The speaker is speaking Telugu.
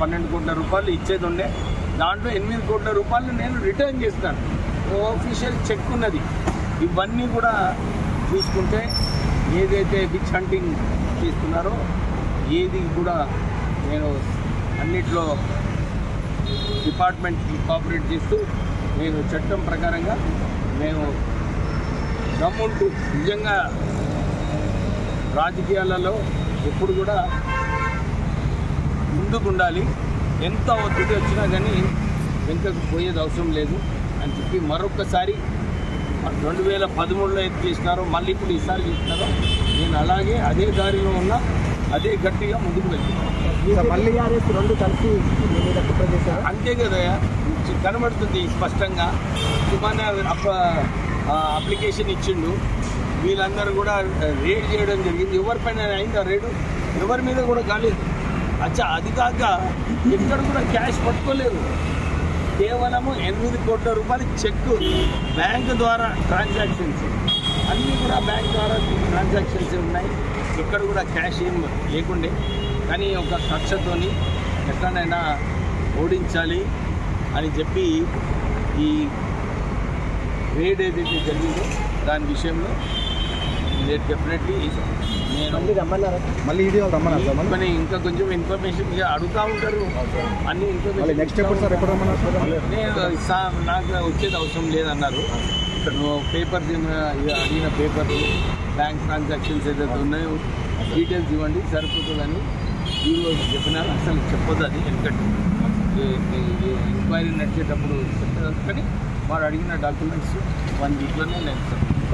పన్నెండు కోట్ల రూపాయలు ఇచ్చేది ఉండే. దాంట్లో ఎనిమిది కోట్ల రూపాయలు నేను రిటర్న్ చేస్తాను. ఆఫీషియల్ చెక్ ఉన్నది. ఇవన్నీ కూడా చూసుకుంటే ఏదైతే బిచ్ హంటింగ్ చేస్తున్నారో ఏది కూడా నేను అన్నిట్లో డిపార్ట్మెంట్ కోఆపరేట్ చేస్తూ నేను చట్టం ప్రకారంగా నేను దమ్ముంటూ నిజంగా రాజకీయాలలో ఎప్పుడు కూడా ముందుకు ఉండాలి ఎంత ఒత్తిడి వచ్చినా కానీ వెనుకకు పోయేది అవసరం లేదు అని చెప్పి మరొక్కసారి రెండు వేల పదమూడులో ఏది చేసినారో మళ్ళీ ఇప్పుడు ఈసారి చేసినారో నేను అలాగే అదే దారిలో ఉన్నా అదే గట్టిగా ముందుకు వెళ్తున్నాను. అంతే కదా కనబడుతుంది స్పష్టంగా. సుమాన అప్ప అప్లికేషన్ ఇచ్చిండు. వీళ్ళందరూ కూడా రేడ్ చేయడం జరిగింది. ఎవరిపైన అయిందా రేడు ఎవరి మీద కూడా కాలేదు. అచ్చా అది కాక ఎక్కడ కూడా క్యాష్ పట్టుకోలేదు. కేవలము ఎనిమిది కోట్ల రూపాయలు చెక్ బ్యాంక్ ద్వారా ట్రాన్సాక్షన్స్. అన్నీ కూడా బ్యాంక్ ద్వారా ట్రాన్సాక్షన్స్ ఉన్నాయి. ఇక్కడ కూడా క్యాష్ ఏం లేకుండే. కానీ ఒక కక్షతోని ఎట్లనైనా ఓడించాలి అని చెప్పి ఈ రేడ్ ఏదైతే జరిగిందో దాని విషయంలో డెఫినెట్లీ నేను మళ్ళీ ఈడీ వాళ్ళు రమ్మన్నారు సార్ మళ్ళీ? కొన్ని ఇంకా కొంచెం ఇన్ఫర్మేషన్ ఇక అడుగుతా ఉంటారు. అన్ని మళ్ళీ నెక్స్ట్ ఎప్పుడు సార్ ఎప్పుడు రమ్మన్నారు? నేను నాకు వచ్చేది అవసరం లేదన్నారు. ఇక్కడ నువ్వు పేపర్స్ అడిగిన పేపర్లు బ్యాంక్ ట్రాన్సాక్షన్స్ ఏదైతే ఉన్నాయో డీటెయిల్స్ ఇవ్వండి సరిపోతుందని ఈరోజు చెప్పినారు అసలు చెప్పొద్దు అది ఎందుకంటే ఎంక్వైరీ నడిచేటప్పుడు చెప్తారు కానీ వాడు అడిగిన డాక్యుమెంట్స్ వన్ వీక్లోనే నేను ఇస్తాను.